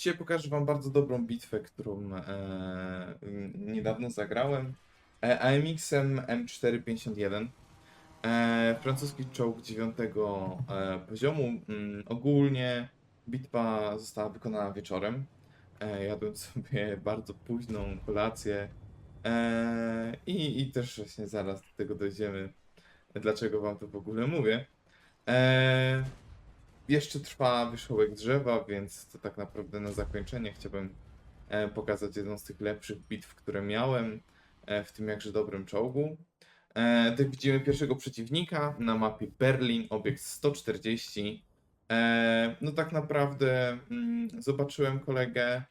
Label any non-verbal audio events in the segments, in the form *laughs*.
Dzisiaj pokażę Wam bardzo dobrą bitwę, którą e, m, niedawno zagrałem. E, AMX-em M451. E, francuski czołg 9 e, poziomu. Mm, ogólnie bitwa została wykonana wieczorem. E, jadłem sobie *laughs* bardzo późną kolację. E, i, I też właśnie zaraz do tego dojdziemy, dlaczego Wam to w ogóle mówię. E, jeszcze trwa wierzchołek drzewa, więc to tak naprawdę na zakończenie chciałbym e, pokazać jedną z tych lepszych bitw, które miałem e, w tym jakże dobrym czołgu. E, tak widzimy pierwszego przeciwnika na mapie Berlin, obiekt 140. E, no tak naprawdę mm, zobaczyłem kolegę,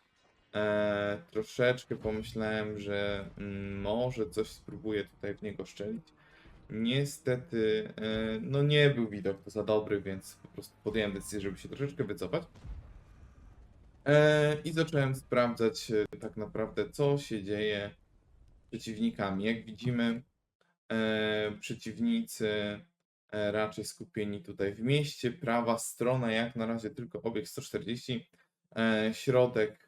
e, troszeczkę pomyślałem, że mm, może coś spróbuję tutaj w niego szczelić. Niestety, e, no nie był widok za dobry, więc po prostu podjąłem decyzję, żeby się troszeczkę wycofać. E, I zacząłem sprawdzać e, tak naprawdę, co się dzieje z przeciwnikami. Jak widzimy, przeciwnicy raczej skupieni tutaj w mieście. Prawa strona, jak na razie tylko obiekt 140. E, środek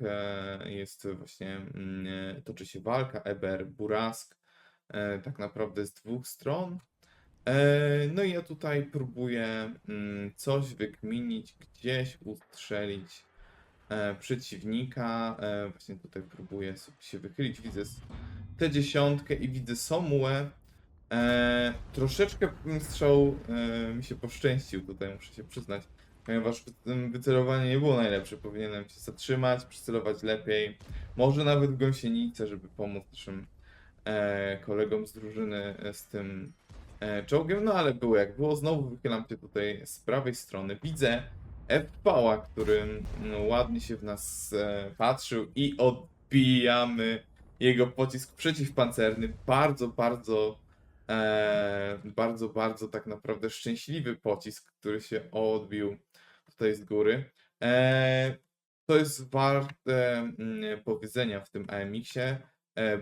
jest właśnie, mm, toczy się walka, Eber, Burask tak naprawdę z dwóch stron. E, No i ja tutaj próbuję mm, coś wykminić, gdzieś ustrzelić e, przeciwnika. E, Właśnie tutaj próbuję sobie się wychylić. Widzę tę dziesiątkę i widzę Somułę. E, troszeczkę strzał e, mi się poszczęścił tutaj, muszę się przyznać, ponieważ wy- wycelowanie nie było najlepsze. Powinienem się zatrzymać, przycelować lepiej. Może nawet w gąsienicę, żeby pomóc naszym e, kolegom z drużyny e, z tym e, czołgiem, no ale było jak było. Znowu wychylam się tutaj z prawej strony. Widzę F-Pała, który mm, ładnie się w nas e, patrzył i odbijamy jego pocisk przeciwpancerny. Bardzo, bardzo, e, bardzo, bardzo tak naprawdę szczęśliwy pocisk, który się odbił tutaj z góry. E, to jest warte mm, powiedzenia w tym AMX-ie. E,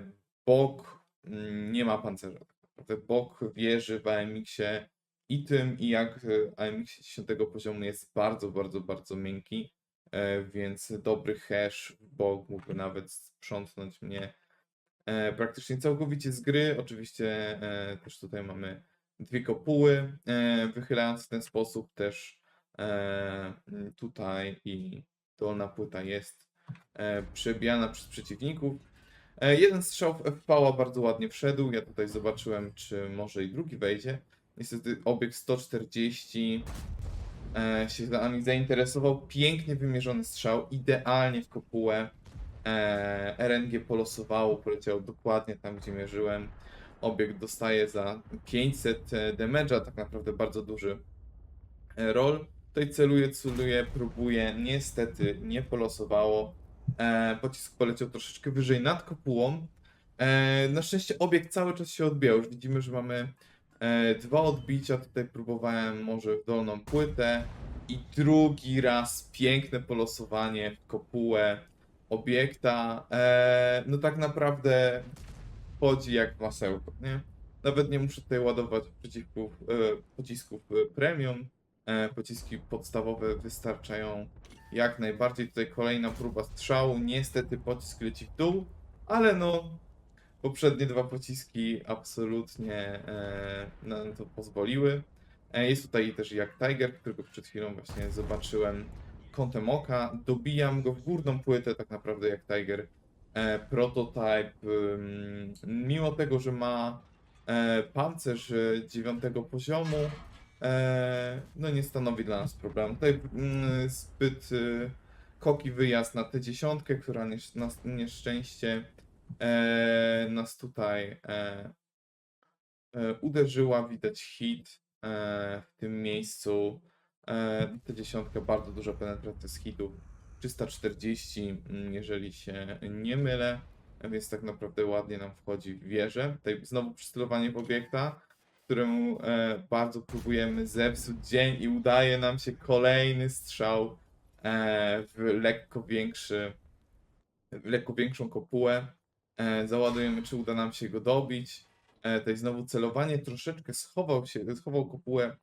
bok mm, nie ma pancerza. tak. Bok wieży w AMX-ie i tym, i jak AMX 10 poziomu jest bardzo, bardzo, bardzo miękki, e, więc dobry hash bok mógłby nawet sprzątnąć mnie e, praktycznie całkowicie z gry. Oczywiście e, też tutaj mamy dwie kopuły, wychylając w ten sposób też tutaj i dolna płyta jest przebijana przez przeciwników. E, Jeden strzał w FPA bardzo ładnie wszedł. Ja tutaj zobaczyłem, czy może i drugi wejdzie. Niestety obiekt 140 e, się nami zainteresował. Pięknie wymierzony strzał, idealnie w kopułę. E, RNG polosowało, poleciało dokładnie tam, gdzie mierzyłem. Obiekt dostaje za 500 damage'a, tak naprawdę bardzo duży e, roll. Tutaj celuje, celuje, próbuje. Niestety nie polosowało. E, pocisk poleciał troszeczkę wyżej nad kopułą. E, na szczęście obiekt cały czas się odbijał. Już widzimy, że mamy e, dwa odbicia. Tutaj próbowałem może w dolną płytę. I drugi raz piękne polosowanie w kopułę obiekta. E, no tak naprawdę chodzi jak masełko, nie? Nawet nie muszę tutaj ładować pocisków, e, pocisków e, premium. E, pociski podstawowe wystarczają jak najbardziej. Tutaj kolejna próba strzału. Niestety pocisk leci w dół, ale no poprzednie dwa pociski absolutnie e, na to pozwoliły. E, jest tutaj też jak Tiger, którego przed chwilą właśnie zobaczyłem kątem oka. Dobijam go w górną płytę, tak naprawdę jak Tiger. Prototype, ym, mimo tego, że ma pancerz dziewiątego poziomu, no nie stanowi dla nas problemu. Tutaj mm, zbyt y, koki wyjazd na tę dziesiątkę, która nieszczęście e, nas tutaj e, e, uderzyła. Widać hit e, w tym miejscu. E, ta dziesiątka bardzo duża penetracja z hitów. 340, mm, jeżeli się nie mylę, więc tak naprawdę ładnie nam wchodzi w wieżę. Tutaj znowu przystylowanie obiekta, któremu e, bardzo próbujemy zepsuć dzień i udaje nam się kolejny strzał e, w lekko większy, w lekko większą kopułę. E, załadujemy, czy uda nam się go dobić. E, tutaj znowu celowanie troszeczkę schował się, schował kopułę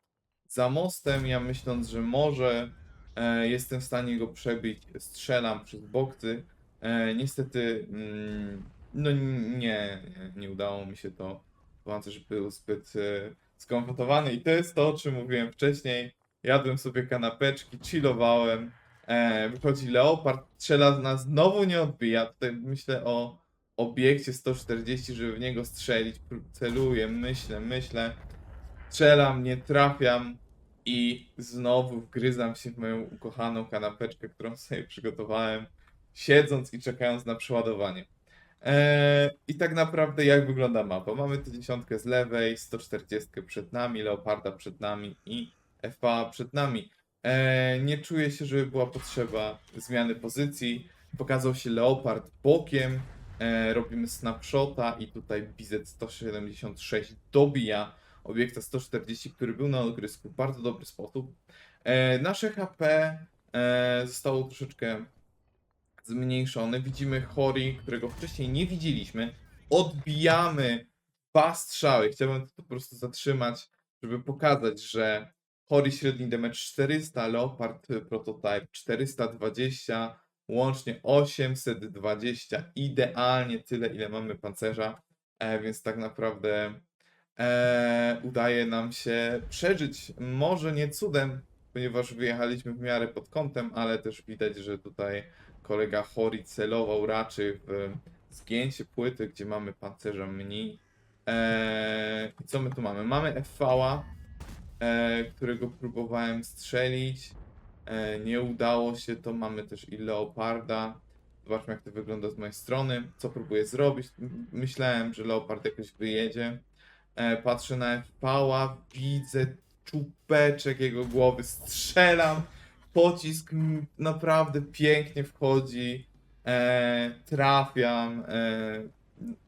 za mostem, ja myśląc, że może E, jestem w stanie go przebić, strzelam przez boksy. E, niestety, mm, no nie, nie, nie udało mi się to. Pancerz był zbyt e, skomfortowany i to jest to, o czym mówiłem wcześniej. Jadłem sobie kanapeczki, chillowałem. E, wychodzi leopard, strzela z nas, znowu nie odbija. Tutaj myślę o obiekcie 140, żeby w niego strzelić. Celuję, myślę, myślę. Strzelam, nie trafiam i znowu wgryzam się w moją ukochaną kanapeczkę, którą sobie przygotowałem, siedząc i czekając na przeładowanie. Eee, I tak naprawdę jak wygląda mapa? Mamy tę dziesiątkę z lewej, 140 przed nami, Leoparda przed nami i FA przed nami. Eee, nie czuję się, żeby była potrzeba zmiany pozycji. Pokazał się Leopard bokiem, eee, robimy snapshota i tutaj BZ-176 dobija obiekta 140, który był na ogrysku w bardzo dobry sposób. Nasze HP zostało troszeczkę zmniejszone. Widzimy Hori, którego wcześniej nie widzieliśmy. Odbijamy dwa strzały. Chciałbym to po prostu zatrzymać, żeby pokazać, że Hori średni damage 400, Leopard Prototype 420, łącznie 820. Idealnie tyle, ile mamy pancerza, e, więc tak naprawdę e, udaje nam się przeżyć. Może nie cudem, ponieważ wyjechaliśmy w miarę pod kątem, ale też widać, że tutaj kolega Hori celował raczej w zgięcie płyty, gdzie mamy pancerza mniej. E, i co my tu mamy? Mamy FV-a, e, którego próbowałem strzelić. E, nie udało się to. Mamy też i Leoparda. Zobaczmy, jak to wygląda z mojej strony. Co próbuję zrobić? Myślałem, że Leopard jakoś wyjedzie. E, patrzę na FV-a, widzę czubeczek jego głowy, strzelam. Pocisk naprawdę pięknie wchodzi. E, trafiam. E,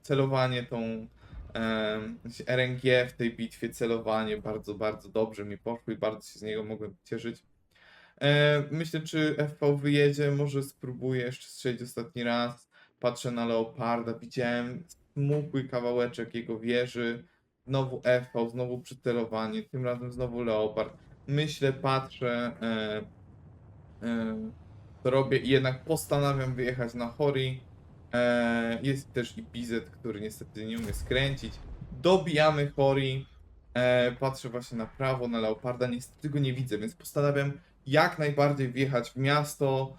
celowanie tą e, RNG w tej bitwie, celowanie bardzo, bardzo dobrze mi poszło i bardzo się z niego mogłem cieszyć. E, myślę, czy FV wyjedzie, może spróbuję jeszcze strzelić ostatni raz. Patrzę na Leoparda, widziałem smukły kawałeczek jego wieży. Znowu FV, znowu przycelowanie, tym razem znowu Leopard. Myślę, patrzę, e, to robię i jednak postanawiam wyjechać na Hori. E, jest też i Bizet, który niestety nie umie skręcić. Dobijamy Hori. E, patrzę właśnie na prawo, na Leoparda. Niestety go nie widzę, więc postanawiam jak najbardziej wjechać w miasto.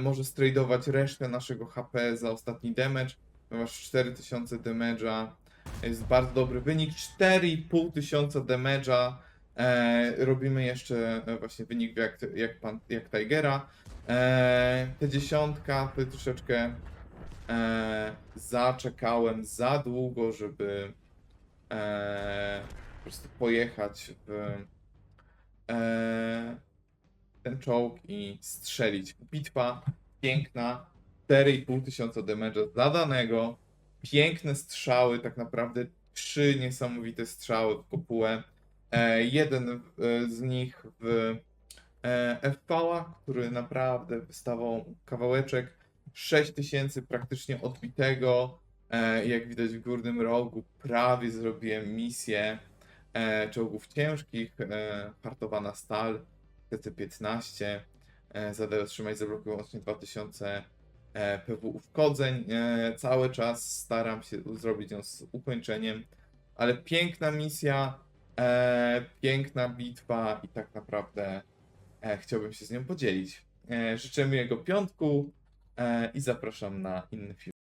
Może stradować resztę naszego HP za ostatni damage. Ponieważ 4000 damage'a jest bardzo dobry wynik. 4500 tysiąca damage'a. E, robimy jeszcze e, właśnie wynik jak, jak, pan, jak Tigera. E, te dziesiątka to troszeczkę zaczekałem za długo, żeby po prostu pojechać w ten czołg i strzelić. Bitwa piękna, 4,5 tysiąca damage'a zadanego, piękne strzały, tak naprawdę trzy niesamowite strzały w kopułę. E, jeden e, z nich w e, FV-a, który naprawdę wystawał kawałeczek 6000 praktycznie odbitego. Jak widać w górnym rogu, prawie zrobiłem misję czołgów ciężkich. Hartowana stal TC-15. E, zadaje otrzymać zablokują łącznie 2000 e, PW uszkodzeń. Cały czas staram się zrobić ją z ukończeniem, ale piękna misja, e, piękna bitwa i tak naprawdę e, chciałbym się z nią podzielić. E, życzę miłego piątku e, i zapraszam na inny film.